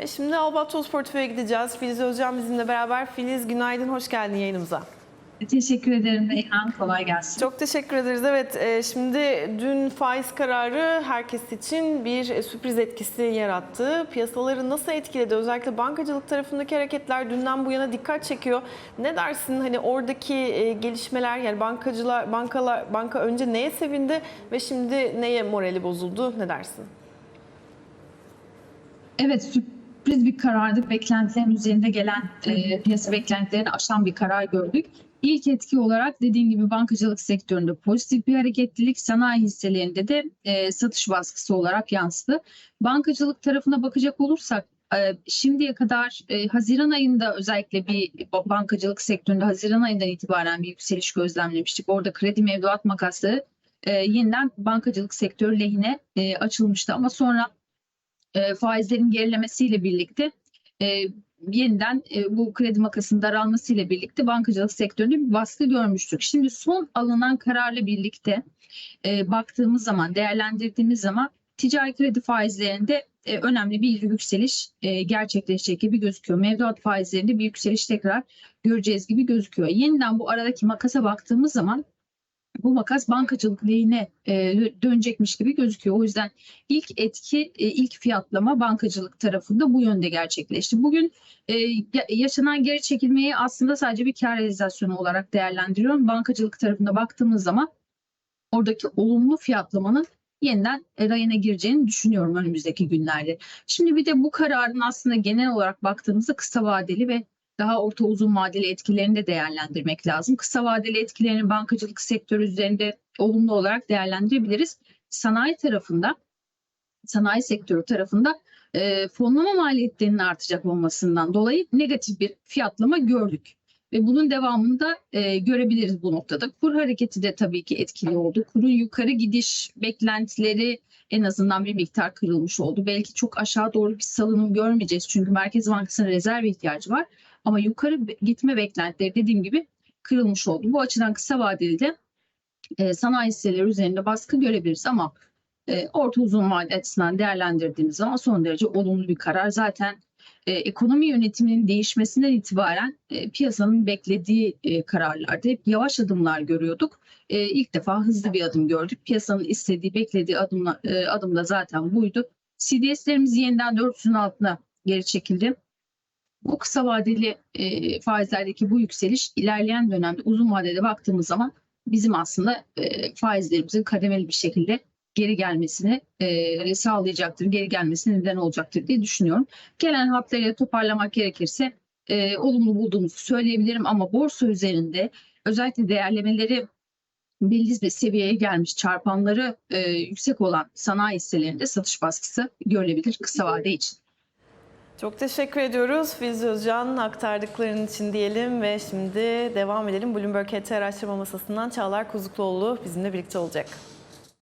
Ve şimdi Albatros Portföy'e gideceğiz. Filiz Özcan bizimle beraber. Filiz günaydın, hoş geldin yayınımıza. Teşekkür ederim Reyhan. Kolay gelsin. Çok teşekkür ederiz. Evet, e, şimdi dün faiz kararı herkes için bir e, sürpriz etkisi yarattı. Piyasaları nasıl etkiledi? Özellikle bankacılık tarafındaki hareketler dünden bu yana dikkat çekiyor. Ne dersin? Hani oradaki e, gelişmeler, yani bankacılar, bankalar, banka önce neye sevindi ve şimdi neye morali bozuldu? Ne dersin? Evet sürpriz bir karardı. Beklentilerin üzerinde gelen e, piyasa beklentilerini aşan bir karar gördük. İlk etki olarak dediğim gibi bankacılık sektöründe pozitif bir hareketlilik, sanayi hisselerinde de e, satış baskısı olarak yansıdı. Bankacılık tarafına bakacak olursak e, şimdiye kadar e, Haziran ayında özellikle bir bankacılık sektöründe Haziran ayından itibaren bir yükseliş gözlemlemiştik. Orada kredi mevduat makasları e, yeniden bankacılık sektörü lehine e, açılmıştı ama sonra e, faizlerin gerilemesiyle birlikte e, yeniden e, bu kredi makasının daralmasıyla birlikte bankacılık sektöründe bir baskı görmüştük. Şimdi son alınan kararla birlikte baktığımız zaman, değerlendirdiğimiz zaman ticari kredi faizlerinde önemli bir yükseliş e, gerçekleşecek gibi gözüküyor. Mevduat faizlerinde bir yükseliş tekrar göreceğiz gibi gözüküyor. Yeniden bu aradaki makasa baktığımız zaman bu makas bankacılık lehine e, dönecekmiş gibi gözüküyor. O yüzden ilk etki, e, ilk fiyatlama bankacılık tarafında bu yönde gerçekleşti. Bugün e, ya- yaşanan geri çekilmeyi aslında sadece bir kar realizasyonu olarak değerlendiriyorum. Bankacılık tarafında baktığımız zaman oradaki olumlu fiyatlamanın yeniden rayına gireceğini düşünüyorum önümüzdeki günlerde. Şimdi bir de bu kararın aslında genel olarak baktığımızda kısa vadeli ve daha orta uzun vadeli etkilerini de değerlendirmek lazım. Kısa vadeli etkilerini bankacılık sektörü üzerinde olumlu olarak değerlendirebiliriz. Sanayi tarafında, sanayi sektörü tarafında e, fonlama maliyetlerinin artacak olmasından dolayı negatif bir fiyatlama gördük. Ve bunun devamını da e, görebiliriz bu noktada. Kur hareketi de tabii ki etkili oldu. Kurun yukarı gidiş beklentileri en azından bir miktar kırılmış oldu. Belki çok aşağı doğru bir salınım görmeyeceğiz. Çünkü Merkez Bankası'nın rezerv ihtiyacı var. Ama yukarı gitme beklentileri dediğim gibi kırılmış oldu. Bu açıdan kısa vadeli de e, sanayi hisseleri üzerinde baskı görebiliriz ama e, orta uzun vade açısından değerlendirdiğimiz zaman son derece olumlu bir karar. Zaten e, ekonomi yönetiminin değişmesinden itibaren e, piyasanın beklediği e, kararlarda hep yavaş adımlar görüyorduk. E, ilk defa hızlı bir adım gördük. Piyasanın istediği, beklediği adımla, e, adım da zaten buydu. CDS'lerimiz yeniden 400'ün altına geri çekildi. Bu kısa vadeli e, faizlerdeki bu yükseliş ilerleyen dönemde uzun vadede baktığımız zaman bizim aslında e, faizlerimizin kademeli bir şekilde geri gelmesini e, sağlayacaktır, geri gelmesine neden olacaktır diye düşünüyorum. Gelen hatlarıyla toparlamak gerekirse e, olumlu bulduğumuzu söyleyebilirim ama borsa üzerinde özellikle değerlemeleri belli bir seviyeye gelmiş çarpanları e, yüksek olan sanayi hisselerinde satış baskısı görülebilir kısa vade için. Çok teşekkür ediyoruz Filiz Özcan aktardıkların için diyelim ve şimdi devam edelim. Bloomberg HT araştırma masasından Çağlar Kuzukluoğlu bizimle birlikte olacak.